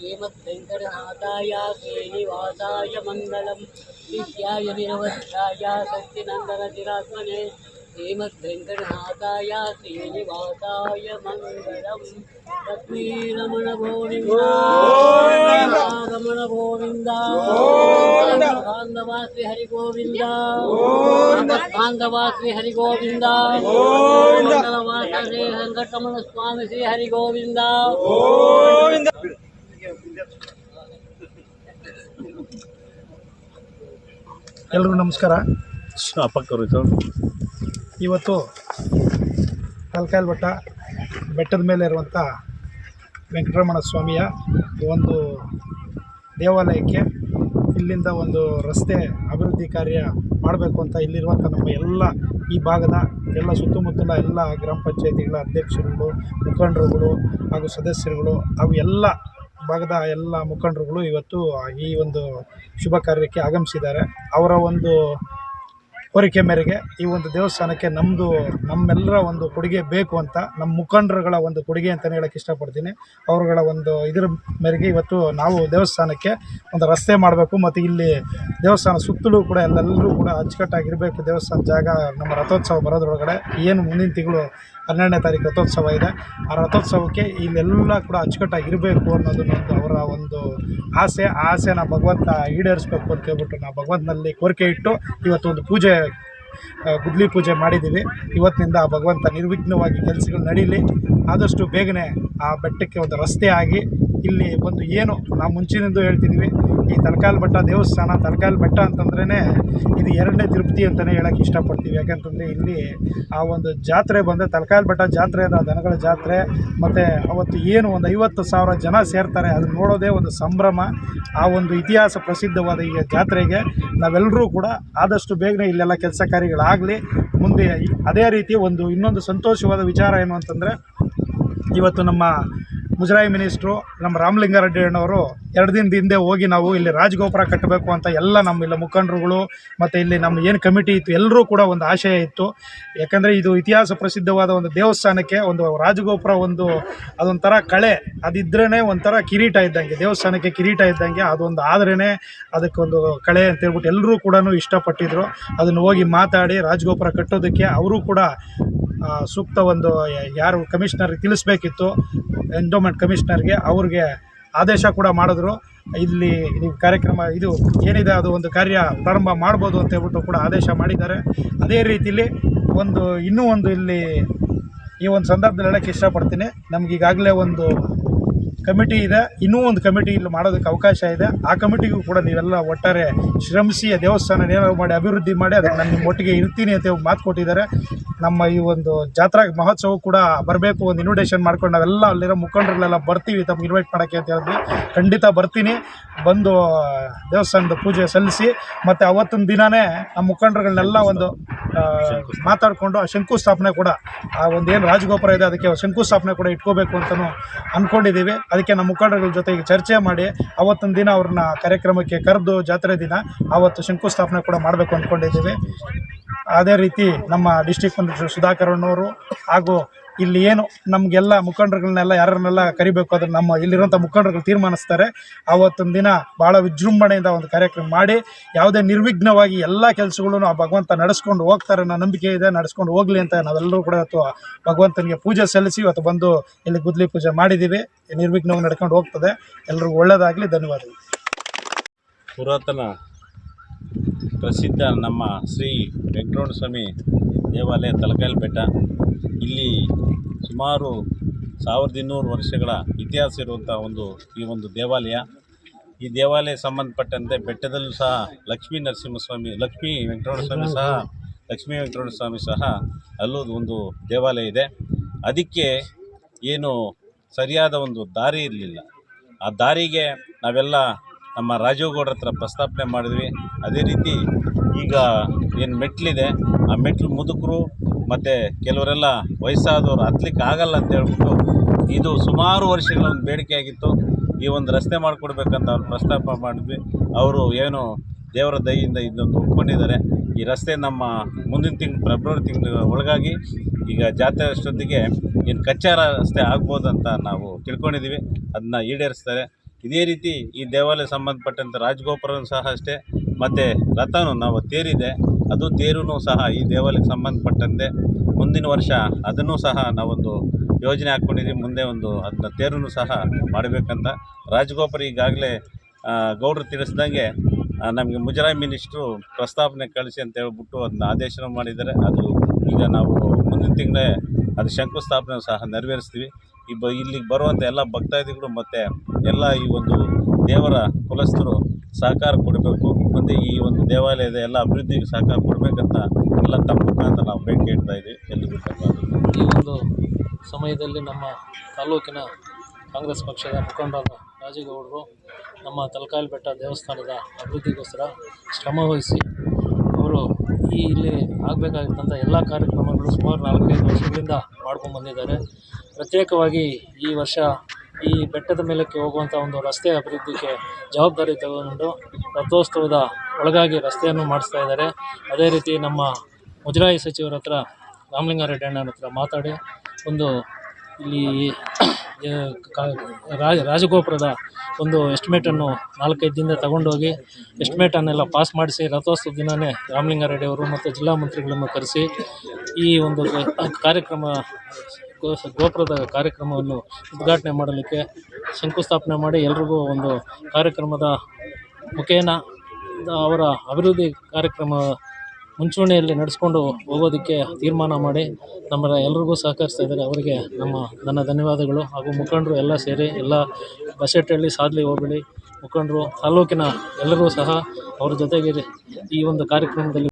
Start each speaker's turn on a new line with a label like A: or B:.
A: श्रीमद्वेङ्कटनाथाय श्रीनिवासाय मङ्गलं नित्याय निरवध्याय सत्यनन्दनचिरात्मने श्रीमद्वेङ्कटनाथाय श्रीनिवासाय मङ्गलं लक्ष्मीरमण गोविन्द रमण गोविन्द बान्धवा श्री हरि गोविन्द बान्धवा श्री हरि गोविन्द ಮಂಗಲವಾಸ ಶ್ರೀ ವೆಂಕಟರಮಣ ಸ್ವಾಮಿ ಶ್ರೀ ಹರಿ ಗೋವಿಂದ
B: ಎಲ್ರಿಗೂ ನಮಸ್ಕಾರ
C: ಪಕ್ಕರು ಸರ್
B: ಇವತ್ತು ಕಲ್ಕಾಲ್ ಬೆಟ್ಟ, ಬೆಟ್ಟದ ಮೇಲೆ ಇರುವಂಥ ವೆಂಕಟರಮಣ ಸ್ವಾಮಿಯ ಒಂದು ದೇವಾಲಯಕ್ಕೆ ಇಲ್ಲಿಂದ ಒಂದು ರಸ್ತೆ ಅಭಿವೃದ್ಧಿ ಕಾರ್ಯ ಮಾಡಬೇಕು ಅಂತ ಇಲ್ಲಿರುವಂಥ ನಮ್ಮ ಎಲ್ಲ ಈ ಭಾಗದ ಎಲ್ಲ ಸುತ್ತಮುತ್ತಲ ಎಲ್ಲ ಗ್ರಾಮ ಪಂಚಾಯತಿಗಳ ಅಧ್ಯಕ್ಷರುಗಳು, ಮುಖಂಡರುಗಳು ಹಾಗೂ ಸದಸ್ಯರುಗಳು ಹಾಗೂ ಎಲ್ಲ ಭಾಗದ ಎಲ್ಲ ಮುಖಂಡರುಗಳು ಇವತ್ತು ಈ ಒಂದು ಶುಭ ಕಾರ್ಯಕ್ಕೆ ಆಗಮಿಸಿದ್ದಾರೆ. ಅವರ ಒಂದು ಕೋರಿಕೆ ಮೇರೆಗೆ ಈ ಒಂದು ದೇವಸ್ಥಾನಕ್ಕೆ ನಮ್ಮದು ನಮ್ಮೆಲ್ಲರ ಒಂದು ಕೊಡುಗೆ ಬೇಕು ಅಂತ ನಮ್ಮ ಮುಖಂಡರುಗಳ ಒಂದು ಕೊಡುಗೆ ಅಂತಲೇ ಹೇಳಕ್ಕೆ ಇಷ್ಟಪಡ್ತೀನಿ. ಅವರುಗಳ ಒಂದು ಇದರ ಮೇರೆಗೆ ಇವತ್ತು ನಾವು ದೇವಸ್ಥಾನಕ್ಕೆ ಒಂದು ರಸ್ತೆ ಮಾಡಬೇಕು. ಮತ್ತು ಇಲ್ಲಿ ದೇವಸ್ಥಾನ ಸುತ್ತಲೂ ಕೂಡ ಎಲ್ಲೆಲ್ಲರೂ ಕೂಡ ಅಚ್ಚುಕಟ್ಟಾಗಿರಬೇಕು. ದೇವಸ್ಥಾನ ಜಾಗ ನಮ್ಮ ರಥೋತ್ಸವ ಬರೋದ್ರೊಳಗಡೆ ಏನು ಮುಂದಿನ ತಿಂಗಳು ಹನ್ನೆರಡನೇ ತಾರೀಕು ರಥೋತ್ಸವ ಇದೆ. ಆ ರಥೋತ್ಸವಕ್ಕೆ ಇಲ್ಲೆಲ್ಲ ಕೂಡ ಅಚ್ಚುಕಟ್ಟಾಗಿರಬೇಕು ಅನ್ನೋದು ಒಂದು ಅವರ ಒಂದು ಆಸೆ. ಆ ಆಸೆನ ಭಗವಂತ ಈಡೇರಿಸ್ಬೇಕು ಅಂತ ಹೇಳ್ಬಿಟ್ಟು ನಾವು ಭಗವಂತನಲ್ಲಿ ಕೋರಿಕೆ ಇಟ್ಟು ಇವತ್ತು ಒಂದು ಪೂಜೆ ಗುದ್ಲಿ ಪೂಜೆ ಮಾಡಿದ್ದೀವಿ. ಇವತ್ತಿನಿಂದ ಆ ಭಗವಂತ ನಿರ್ವಿಘ್ನವಾಗಿ ಕೆಲಸಗಳು ನಡೀಲಿ. ಆದಷ್ಟು ಬೇಗನೆ ಆ ಬೆಟ್ಟಕ್ಕೆ ಒಂದು ರಸ್ತೆ ಆಗಿ ಇಲ್ಲಿ ಒಂದು ಏನು ನಾವು ಮುಂಚಿನಿಂದ ಹೇಳ್ತಿದ್ವಿ ಈ ತಲಕಾಲ್ ಬೆಟ್ಟ ದೇವಸ್ಥಾನ, ತಲಕಾಲ್ ಬೆಟ್ಟ ಅಂತಂದ್ರೇ ಇದು ಎರಡನೇ ತಿರುಪತಿ ಅಂತಲೇ ಹೇಳೋಕ್ಕೆ ಇಷ್ಟಪಡ್ತೀವಿ. ಯಾಕಂತಂದರೆ ಇಲ್ಲಿ ಆ ಒಂದು ಜಾತ್ರೆ ಬಂದರೆ, ತಲಕಾಲ್ ಬೆಟ್ಟ ಜಾತ್ರೆ ಅದು, ದನಗಳ ಜಾತ್ರೆ, ಮತ್ತು ಅವತ್ತು ಏನು ಒಂದು ಐವತ್ತು ಸಾವಿರ ಜನ ಸೇರ್ತಾರೆ ಅದನ್ನು ನೋಡೋದೇ ಒಂದು ಸಂಭ್ರಮ, ಆ ಒಂದು ಇತಿಹಾಸ ಪ್ರಸಿದ್ಧವಾದ ಈ ಜಾತ್ರೆಗೆ ನಾವೆಲ್ಲರೂ ಕೂಡ ಆದಷ್ಟು ಬೇಗನೆ ಇಲ್ಲೆಲ್ಲ ಕೆಲಸ ಕಾರ್ಯಗಳಾಗಲಿ, ಮುಂದೆ ಅದೇ ರೀತಿ ಒಂದು ಇನ್ನೊಂದು ಸಂತೋಷವಾದ ವಿಚಾರ ಏನು ಅಂತಂದರೆ, ಇವತ್ತು ನಮ್ಮ ಮುಜರಾಯಿ ಮಿನಿಸ್ಟ್ರು ನಮ್ಮ ರಾಮಲಿಂಗಾರೆಡ್ಡಿ ಅಣ್ಣವರು ಎರಡು ದಿನದ ಹಿಂದೆ ಹೋಗಿ ನಾವು ಇಲ್ಲಿ ರಾಜಗೋಪುರ ಕಟ್ಟಬೇಕು ಅಂತ ಎಲ್ಲ ನಮ್ಮ ಇಲ್ಲ ಮುಖಂಡರುಗಳು ಮತ್ತು ಇಲ್ಲಿ ನಮ್ಮ ಏನು ಕಮಿಟಿ ಇತ್ತು ಎಲ್ಲರೂ ಕೂಡ ಒಂದು ಆಶಯ ಇತ್ತು. ಯಾಕಂದರೆ ಇದು ಇತಿಹಾಸ ಪ್ರಸಿದ್ಧವಾದ ಒಂದು ದೇವಸ್ಥಾನಕ್ಕೆ ಒಂದು ರಾಜಗೋಪುರ ಒಂದು ಅದೊಂಥರ ಕಳೆ ಅದಿದ್ರೇ ಒಂಥರ ಕಿರೀಟ ಇದ್ದಂಗೆ, ದೇವಸ್ಥಾನಕ್ಕೆ ಕಿರೀಟ ಇದ್ದಂಗೆ, ಅದೊಂದು ಆದ್ರೇ ಅದಕ್ಕೊಂದು ಕಳೆ ಅಂತ ಹೇಳ್ಬಿಟ್ಟು ಎಲ್ಲರೂ ಕೂಡ ಇಷ್ಟಪಟ್ಟಿದ್ರು. ಅದನ್ನು ಹೋಗಿ ಮಾತಾಡಿ ರಾಜಗೋಪುರ ಕಟ್ಟೋದಕ್ಕೆ ಅವರು ಕೂಡ ಸೂಕ್ತ ಒಂದು, ಯಾರು ಕಮಿಷನರ್ ತಿಳಿಸ್ಬೇಕಿತ್ತು. ಎಂಡೋಮೆಂಟ್ ಕಮಿಷನರ್ಗೆ ಅವ್ರಿಗೆ ಆದೇಶ ಕೂಡ ಮಾಡಿದ್ರು. ಇಲ್ಲಿ ನೀವು ಕಾರ್ಯಕ್ರಮ ಇದು ಏನಿದೆ ಅದು ಒಂದು ಕಾರ್ಯ ಪ್ರಾರಂಭ ಮಾಡ್ಬೋದು ಅಂತ ಹೇಳ್ಬಿಟ್ಟು ಕೂಡ ಆದೇಶ ಮಾಡಿದ್ದಾರೆ. ಅದೇ ರೀತಿಲಿ ಒಂದು ಇನ್ನೂ ಒಂದು ಇಲ್ಲಿ ಈ ಒಂದು ಸಂದರ್ಭದಲ್ಲಿ ಹೇಳೋಕ್ಕೆ ಇಷ್ಟಪಡ್ತೀನಿ. ನಮಗೀಗಾಗಲೇ ಒಂದು ಕಮಿಟಿ ಇದೆ. ಇನ್ನೂ ಒಂದು ಕಮಿಟಿ ಇಲ್ಲಿ ಮಾಡೋದಕ್ಕೆ ಅವಕಾಶ ಇದೆ. ಆ ಕಮಿಟಿಗೂ ಕೂಡ ನೀವೆಲ್ಲ ಒಟ್ಟಾರೆ ಶ್ರಮಿಸಿ ದೇವಸ್ಥಾನ ಏನಾದ್ರು ಮಾಡಿ ಅಭಿವೃದ್ಧಿ ಮಾಡಿ, ಅದಕ್ಕೆ ನಾನು ನಿಮ್ಮ ಒಟ್ಟಿಗೆ ಇರ್ತೀನಿ ಅಂತ ಮಾತು ಕೊಟ್ಟಿದ್ದಾರೆ. ನಮ್ಮ ಈ ಒಂದು ಜಾತ್ರಾ ಮಹೋತ್ಸವ ಕೂಡ ಬರಬೇಕು ಒಂದು ಇನ್ವಿಟೇಷನ್ ಮಾಡ್ಕೊಂಡು ನಾವೆಲ್ಲ ಅಲ್ಲಿರೋ ಮುಖಂಡರಲ್ಲೆಲ್ಲ ಬರ್ತೀವಿ, ತಮ್ಗೆ ಇನ್ವೈಟ್ ಮಾಡೋಕ್ಕೆ ಅಂತ ಹೇಳಿದ್ವಿ. ಖಂಡಿತ ಬರ್ತೀನಿ. ಬಂದು ದೇವಸ್ಥಾನದ ಪೂಜೆ ಸಲ್ಲಿಸಿ, ಮತ್ತು ಅವತ್ತಿನ ದಿನವೇ ನಮ್ಮ ಮುಖಂಡರುಗಳನ್ನೆಲ್ಲ ಒಂದು ಮಾತಾಡಿಕೊಂಡು ಆ ಶಂಕುಸ್ಥಾಪನೆ ಕೂಡ, ಆ ಒಂದು ಏನು ರಾಜಗೋಪುರ ಇದೆ, ಅದಕ್ಕೆ ಶಂಕುಸ್ಥಾಪನೆ ಕೂಡ ಇಟ್ಕೋಬೇಕು ಅಂತಲೂ ಅಂದ್ಕೊಂಡಿದ್ದೀವಿ ಅದಕ್ಕೆ ನಮ್ಮ ಮುಖಂಡರುಗಳ ಜೊತೆಗೆ ಚರ್ಚೆ ಮಾಡಿ ಅವತ್ತಿನ ದಿನ ಅವ್ರನ್ನ ಕಾರ್ಯಕ್ರಮಕ್ಕೆ ಕರೆದು ಜಾತ್ರೆ ದಿನ ಆವತ್ತು ಶಂಕುಸ್ಥಾಪನೆ ಕೂಡ ಮಾಡಬೇಕು ಅಂದ್ಕೊಂಡಿದ್ದೀವಿ. ಅದೇ ರೀತಿ ನಮ್ಮ ಡಿಸ್ಟಿಕ್ ಮಿನಿಸ್ಟರ್ ಸುಧಾಕರ್ ಅಣ್ಣವರು ಹಾಗೂ ಇಲ್ಲಿ ಏನು ನಮಗೆಲ್ಲ ಮುಖಂಡರುಗಳನ್ನೆಲ್ಲ ಯಾರನ್ನೆಲ್ಲ ಕರಿಬೇಕು ಅದನ್ನು ನಮ್ಮ ಇಲ್ಲಿರುವಂಥ ಮುಖಂಡರುಗಳು ತೀರ್ಮಾನಿಸ್ತಾರೆ. ಆವತ್ತೊಂದು ದಿನ ಭಾಳ ವಿಜೃಂಭಣೆಯಿಂದ ಒಂದು ಕಾರ್ಯಕ್ರಮ ಮಾಡಿ ಯಾವುದೇ ನಿರ್ವಿಘ್ನವಾಗಿ ಎಲ್ಲ ಕೆಲಸಗಳನ್ನು ಆ ಭಗವಂತ ನಡೆಸ್ಕೊಂಡು ಹೋಗ್ತಾರೆ. ಅನ್ನೋ ನಂಬಿಕೆ ಇದೆ, ನಡೆಸ್ಕೊಂಡು ಹೋಗಲಿ ಅಂತ ನಾವೆಲ್ಲರೂ ಕೂಡ ಇವತ್ತು ಭಗವಂತನಿಗೆ ಪೂಜೆ ಸಲ್ಲಿಸಿ ಇವತ್ತು ಬಂದು ಇಲ್ಲಿ ಗುದ್ಲಿ ಪೂಜೆ ಮಾಡಿದ್ದೀವಿ ನಿರ್ವಿಘ್ನವಾಗಿ ನಡ್ಕೊಂಡು ಹೋಗ್ತದೆ. ಎಲ್ಲರಿಗೂ ಒಳ್ಳೆಯದಾಗಲಿ ಧನ್ಯವಾದಗಳು.
C: ಪುರಾತನ ಪ್ರಸಿದ್ಧ ನಮ್ಮ ಶ್ರೀ ವೆಂಕಟರಮಣ ಸ್ವಾಮಿ ದೇವಾಲಯ ತಲಕಾಯಲ್ ಬೆಟ್ಟ. ಇಲ್ಲಿ ಸುಮಾರು ಸಾವಿರದ ಇನ್ನೂರು ವರ್ಷಗಳ ಇತಿಹಾಸ ಇರುವಂಥ ಒಂದು ಈ ಒಂದು ದೇವಾಲಯ. ಈ ದೇವಾಲಯ ಸಂಬಂಧಪಟ್ಟಂತೆ ಬೆಟ್ಟದಲ್ಲೂ ಸಹ ಲಕ್ಷ್ಮೀ ನರಸಿಂಹಸ್ವಾಮಿ, ಲಕ್ಷ್ಮೀ ವೆಂಕಟರಮಣ ಸ್ವಾಮಿ ಸಹ, ಲಕ್ಷ್ಮೀ ವೆಂಕಟರಮಣ ಸ್ವಾಮಿ ಸಹ ಅಲ್ಲೂ ಒಂದು ದೇವಾಲಯ ಇದೆ. ಅದಕ್ಕೆ ಏನು ಸರಿಯಾದ ಒಂದು ದಾರಿ ಇರಲಿಲ್ಲ. ಆ ದಾರಿಗೆ ನಾವೆಲ್ಲ ನಮ್ಮ ರಾಜೀವ್ಗೌಡ್ರ ಹತ್ರ ಪ್ರಸ್ತಾಪನೆ ಮಾಡಿದ್ವಿ. ಅದೇ ರೀತಿ ಈಗ ಏನು ಮೆಟ್ಲಿದೆ ಆ ಮೆಟ್ಲು ಮುದುಕರು ಮತ್ತು ಕೆಲವರೆಲ್ಲ ವಯಸ್ಸಾದವರು ಹತ್ಲಿಕ್ಕೆ ಆಗಲ್ಲ ಅಂತ ಹೇಳ್ಬಿಟ್ಟು ಇದು ಸುಮಾರು ವರ್ಷಗಳ ಒಂದು ಬೇಡಿಕೆ ಆಗಿತ್ತು. ಈ ಒಂದು ರಸ್ತೆ ಮಾಡಿಕೊಡ್ಬೇಕಂತ ಅವ್ರು ಪ್ರಸ್ತಾಪ ಮಾಡಿದ್ವಿ. ಅವರು ಏನು ದೇವರ ದಯೆಯಿಂದ ಇದೊಂದು ಒಪ್ಕೊಂಡಿದ್ದಾರೆ. ಈ ರಸ್ತೆ ನಮ್ಮ ಮುಂದಿನ ತಿಂಗಳು ಫೆಬ್ರವರಿ ತಿಂಗಳ ಒಳಗಾಗಿ ಈಗ ಜಾತ್ರೆ ಅಷ್ಟೊತ್ತಿಗೆ ಏನು ಕಚ್ಚಾ ರಸ್ತೆ ಆಗ್ಬೋದಂತ ನಾವು ತಿಳ್ಕೊಂಡಿದ್ದೀವಿ. ಅದನ್ನ ಈಡೇರಿಸ್ತಾರೆ. ಇದೇ ರೀತಿ ಈ ದೇವಾಲಯ ಸಂಬಂಧಪಟ್ಟಂಥ ರಾಜಗೋಪುರನೂ ಸಹ ಅಷ್ಟೇ. ಮತ್ತು ರಥನೂ ನಾವು ತೇರಿದೆ. ಅದು ತೇರೂ ಸಹ ಈ ದೇವಾಲಯಕ್ಕೆ ಸಂಬಂಧಪಟ್ಟಂತೆ ಮುಂದಿನ ವರ್ಷ ಅದನ್ನು ಸಹ ನಾವೊಂದು ಯೋಜನೆ ಹಾಕ್ಕೊಂಡಿದ್ದೀವಿ. ಮುಂದೆ ಒಂದು ಅದನ್ನ ತೇರನ್ನು ಸಹ ಮಾಡಬೇಕಂತ ರಾಜಗೋಪುರ ಈಗಾಗಲೇ ಗೌಡ್ರು ತಿಳಿಸ್ದಂಗೆ ನಮಗೆ ಮುಜರಾಯಿ ಮಿನಿಸ್ಟ್ರು ಪ್ರಸ್ತಾವನೆ ಕಳಿಸಿ ಅಂತ ಹೇಳ್ಬಿಟ್ಟು ಅದನ್ನ ಆದೇಶನ ಮಾಡಿದ್ದಾರೆ. ಅದು ಈಗ ನಾವು ಮುಂದಿನ ತಿಂಗಳೇ ಅದು ಶಂಕುಸ್ಥಾಪನೆ ಸಹ ನೆರವೇರಿಸ್ತೀವಿ. ಈ ಬ ಇಲ್ಲಿಗೆ ಬರುವಂಥ ಎಲ್ಲ ಭಕ್ತಾದಿಗಳು ಮತ್ತು ಎಲ್ಲ ಈ ಒಂದು ದೇವರ ಕುಲಸ್ಥರು ಸಹಕಾರ ಕೊಡಬೇಕು. ಮತ್ತು ಈ ಒಂದು ದೇವಾಲಯದ ಎಲ್ಲ ಅಭಿವೃದ್ಧಿಗೆ ಸಹಕಾರ ಕೊಡಬೇಕಂತ ಎಲ್ಲ ತಮ್ಮ ಮುಖಾಂತರ ನಾವು ಬೇಡಿಕೆ ಇಡ್ತಾ ಇದ್ದೀವಿ. ಎಲ್ಲಿ
D: ಈ ಒಂದು ಸಮಯದಲ್ಲಿ ನಮ್ಮ ತಾಲೂಕಿನ ಕಾಂಗ್ರೆಸ್ ಪಕ್ಷದ ಮುಖಂಡರಾದ ರಾಜೇಗೌಡರು ನಮ್ಮ ತಲಕಾಲ್ ಬೆಟ್ಟ ದೇವಸ್ಥಾನದ ಅಭಿವೃದ್ಧಿಗೋಸ್ಕರ ಶ್ರಮವಹಿಸಿ ಈ ಇಲ್ಲಿ ಆಗಬೇಕಾಗಿರ್ತಂಥ ಎಲ್ಲ ಕಾರ್ಯಕ್ರಮಗಳು ಸುಮಾರು ನಾಲ್ಕೈದು ವರ್ಷಗಳಿಂದ ಮಾಡ್ಕೊಂಡು ಬಂದಿದ್ದಾರೆ. ಪ್ರತ್ಯೇಕವಾಗಿ ಈ ವರ್ಷ ಈ ಬೆಟ್ಟದ ಮೇಲಕ್ಕೆ ಹೋಗುವಂಥ ಒಂದು ರಸ್ತೆ ಅಭಿವೃದ್ಧಿಗೆ ಜವಾಬ್ದಾರಿ ತಗೊಂಡು ರಥೋತ್ಸವದ ಒಳಗಾಗಿ ರಸ್ತೆಯನ್ನು ಮಾಡಿಸ್ತಾ ಇದ್ದಾರೆ. ಅದೇ ರೀತಿ ನಮ್ಮ ಮುಜರಾಯಿ ಸಚಿವರ ಹತ್ರ, ರಾಮಲಿಂಗಾರೆಡ್ಡಿ ಅಣ್ಣನ ಹತ್ರ ಮಾತಾಡಿ ಒಂದು ಇಲ್ಲಿ ರಾಜಗೋಪುರದ ಒಂದು ಎಸ್ಟಿಮೇಟನ್ನು ನಾಲ್ಕೈದು ದಿನದ ತಗೊಂಡೋಗಿ ಎಸ್ಟಿಮೇಟನ್ನೆಲ್ಲ ಪಾಸ್ ಮಾಡಿಸಿ ರಥೋತ್ಸವ ದಿನವೇ ರಾಮಲಿಂಗಾರೆಡ್ಡಿ ಅವರು ಮತ್ತು ಜಿಲ್ಲಾ ಮಂತ್ರಿಗಳನ್ನು ಕರೆಸಿ ಈ ಒಂದು ಕಾರ್ಯಕ್ರಮ ಗೋಪುರದ ಕಾರ್ಯಕ್ರಮವನ್ನು ಉದ್ಘಾಟನೆ ಮಾಡಲಿಕ್ಕೆ ಶಂಕುಸ್ಥಾಪನೆ ಮಾಡಿ ಎಲ್ರಿಗೂ ಒಂದು ಕಾರ್ಯಕ್ರಮದ ಮುಖೇನ ಅವರ ಅಭಿವೃದ್ಧಿ ಕಾರ್ಯಕ್ರಮ ಮುಂಚೂಣಿಯಲ್ಲಿ ನಡೆಸ್ಕೊಂಡು ಹೋಗೋದಕ್ಕೆ ತೀರ್ಮಾನ ಮಾಡಿ ನಮ್ಮ ಎಲ್ರಿಗೂ ಸಹಕರಿಸ್ತಾ ಇದ್ದಾರೆ. ಅವರಿಗೆ ನಮ್ಮ, ನನ್ನ ಧನ್ಯವಾದಗಳು. ಹಾಗೂ ಮುಖಂಡರು ಎಲ್ಲ ಸೇರಿ ಎಲ್ಲ ಬಸೆಟ್ಟಹಳ್ಳಿ ಸಾಧ್ಲಿ ಹೋಗ್ಬೇಡಿ. ಮುಖಂಡರು, ತಾಲೂಕಿನ ಎಲ್ಲರೂ ಸಹ ಅವ್ರ ಜೊತೆಗೆ ಈ ಒಂದು ಕಾರ್ಯಕ್ರಮದಲ್ಲಿ